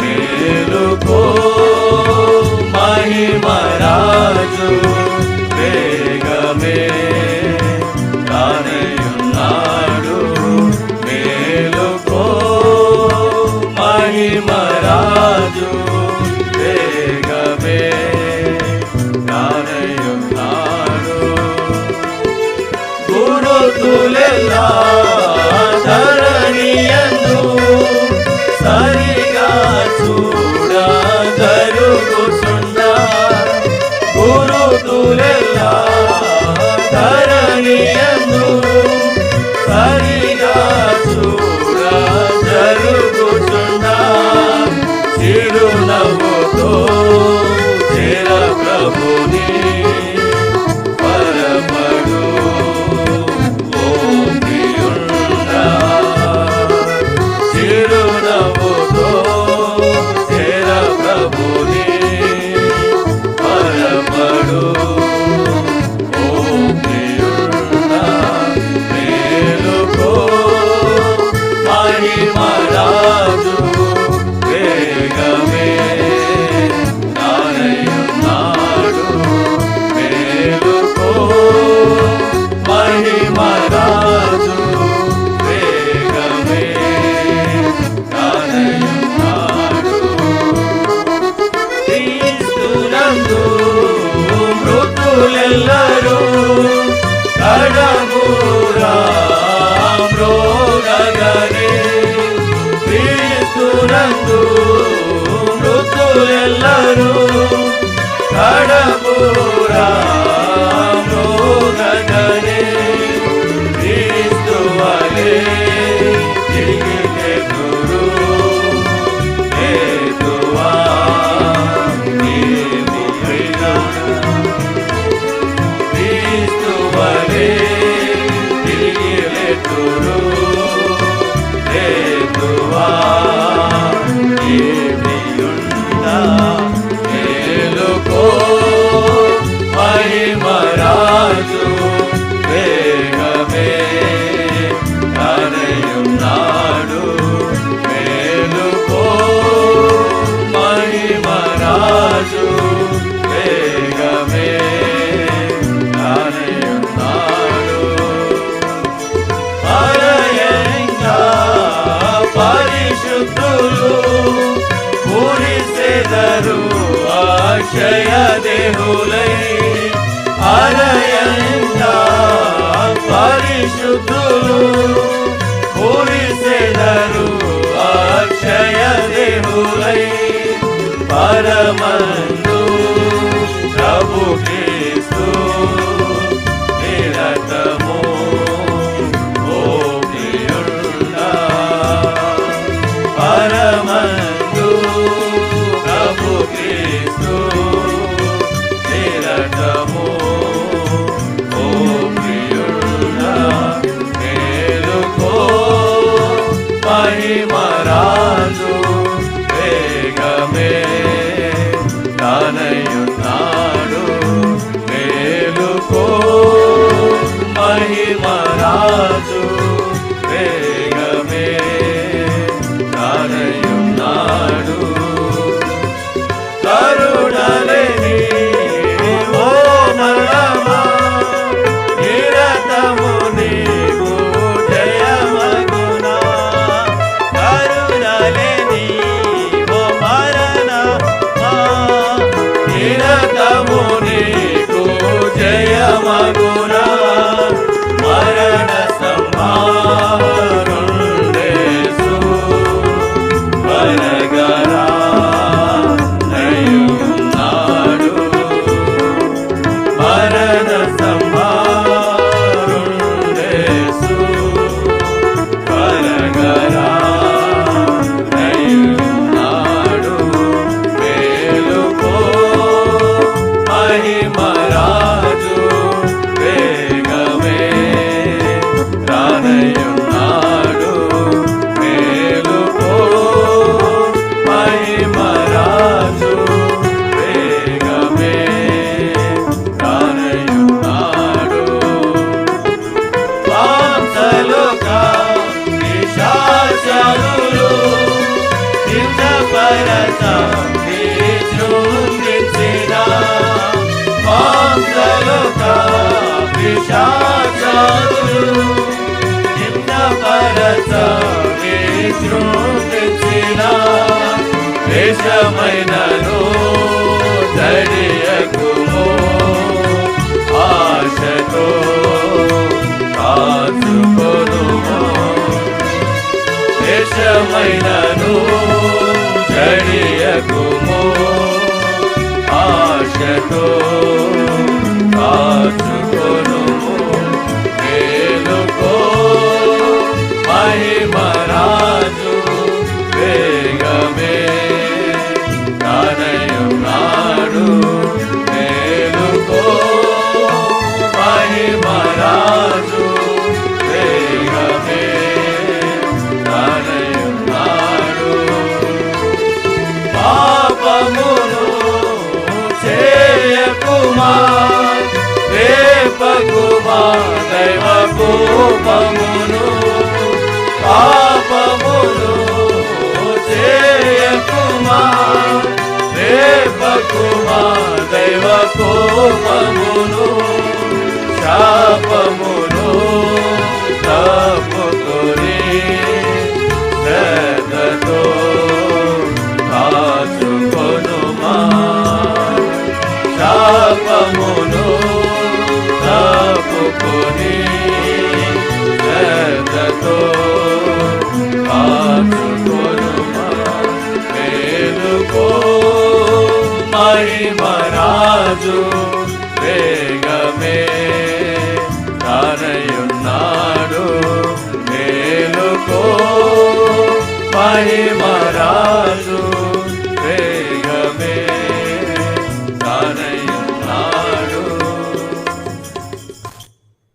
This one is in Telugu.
మేలుకో మహిమరాజు వేగమే కానయున్నాడు మేలుకో మహిమరాజు వేగమే కానయున్నాడు గురుతులెల్లా Guru. ದಾಸರು ಪೂರಿಸಿದರು ಆಶಯ ದೇಹುಲೈ ಅರಯಂತ ಪರಿಶುದ್ಧರು ಪೂರಿಸಿದರು ಆಶಯ ದೇಹುಲೈ ಪರಮಂದ ప్రేమరాజు వేగమే తానయున్నాడు. మేలుకో మహిమరాజు వేగమే తానయున్నాడు. పిశాచాదులు నిన్న పరత విజృంభించిన దేశమైనను దడియకుమో ఆశతో కాచుకొనుమో దేశమైనను జడియకుమో ఆశతో చేయకుమా దైవ కోపమును పాపమును చేయకుమా రేపకుమా దైవ కోపమును తప్పుకొని వేగమే తానయున్నాడు మేలుకో మహిమరాజు